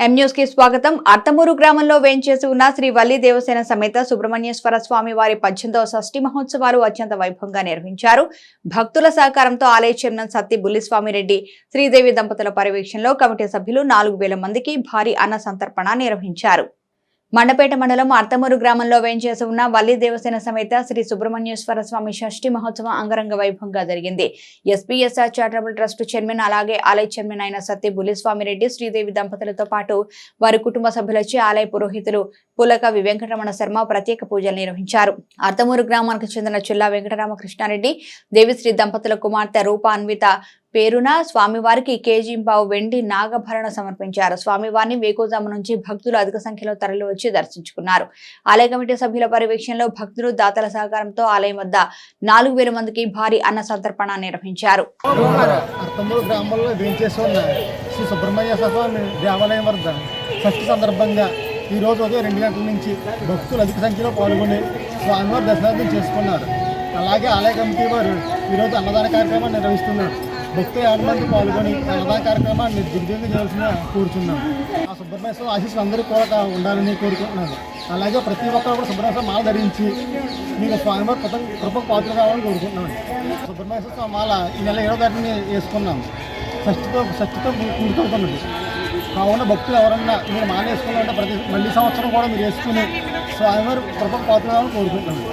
ఎం కి స్వాగతం. అర్తమూరు గ్రామంలో వేంచేసి ఉన్న శ్రీ వల్లి దేవసేన సమేత సుబ్రహ్మణ్యేశ్వర స్వామి వారి పద్దెనిమిదవ షష్ఠి మహోత్సవాలు అత్యంత వైభవంగా నిర్వహించారు. భక్తుల సహకారంతో ఆలయ చైర్మన్ సత్తి బుల్లిస్వామిరెడ్డి శ్రీదేవి దంపతుల పర్యవేక్షణలో కమిటీ సభ్యులు నాలుగు వేల మందికి భారీ అన్న సంతర్పణ నిర్వహించారు. మండపేట మండలం అర్థమూరు గ్రామంలో వేంచేసి ఉన్న వల్లి దేవసేన సమేత శ్రీ సుబ్రహ్మణ్యేశ్వర స్వామి షష్ఠి మహోత్సవం అంగరంగ వైభవంగా జరిగింది. ఎస్పీఎస్ఆర్ చారిటబుల్ ట్రస్ట్ చైర్మన్ అలాగే ఆలయ చైర్మన్ అయిన సత్య బులిస్వామిరెడ్డి శ్రీదేవి దంపతులతో పాటు వారి కుటుంబ సభ్యులచే ఆలయ పురోహితులు పులక వెంకటరమణ శర్మ ప్రత్యేక పూజలు నిర్వహించారు. అర్థమూరు గ్రామానికి చెందిన చిల్లా వెంకటరామకృష్ణారెడ్డి దేవిశ్రీ దంపతుల కుమార్తె రూప అన్విత పేరున స్వామివారికి కేజీంబావు వెండి నాగభరణ సమర్పించారు. స్వామివారిని వేకోజాము నుంచి భక్తులు అధిక సంఖ్యలో తరలివచ్చి దర్శించుకున్నారు. ఆలయ కమిటీ సభ్యుల పర్యవేక్షణలో భక్తులు దాతల సహకారంతో ఆలయం వద్ద నాలుగు వేల మందికి భారీ అన్న సంతర్పణ నిర్వహించారు. శ్రీ సుబ్రహ్మణ్య స్వామి దేవాలయం వద్ద షష్ఠి సందర్భంగా ఈ రోజు ఉదయం రెండు గంటల నుంచి భక్తులు అధిక సంఖ్యలో పాల్గొని స్వామివారి దర్శనార్థం చేసుకున్నారు. అలాగే ఆలయ కమిటీ వారు ఈరోజు అన్నదాన కార్యక్రమాన్ని నిర్వహిస్తున్నారు. భక్తులు యాభై పాల్గొని అన్నదాన కార్యక్రమాన్ని దిగ్విజయంగా చేయాల్సిన కోరుచున్నాం. ఆ సుబ్రహ్మణ్య ఆశీస్సు ఆశీస్సులు అందరూ కూడా ఉండాలని కోరుకుంటున్నాను. అలాగే ప్రతి ఒక్కరు కూడా సుబ్రహ్మణ్య మాల ధరించి మీకు స్వామివారి కృత కృపకు పాత్ర కావాలని కోరుకుంటున్నాను. సుబ్రహ్మణ్య మాల ఈ నెల ఇరవై తారీఖుని వేసుకున్నాం. షష్టితో షష్టితో కూడుకుంటున్నది కావున భక్తులు ఎవరన్నా మీరు మాల వేసుకున్నారంటే ప్రతి మళ్ళీ సంవత్సరం కూడా మీరు వేసుకుని స్వామివారి కృపకు పాత్ర కావాలని కోరుకుంటున్నాను.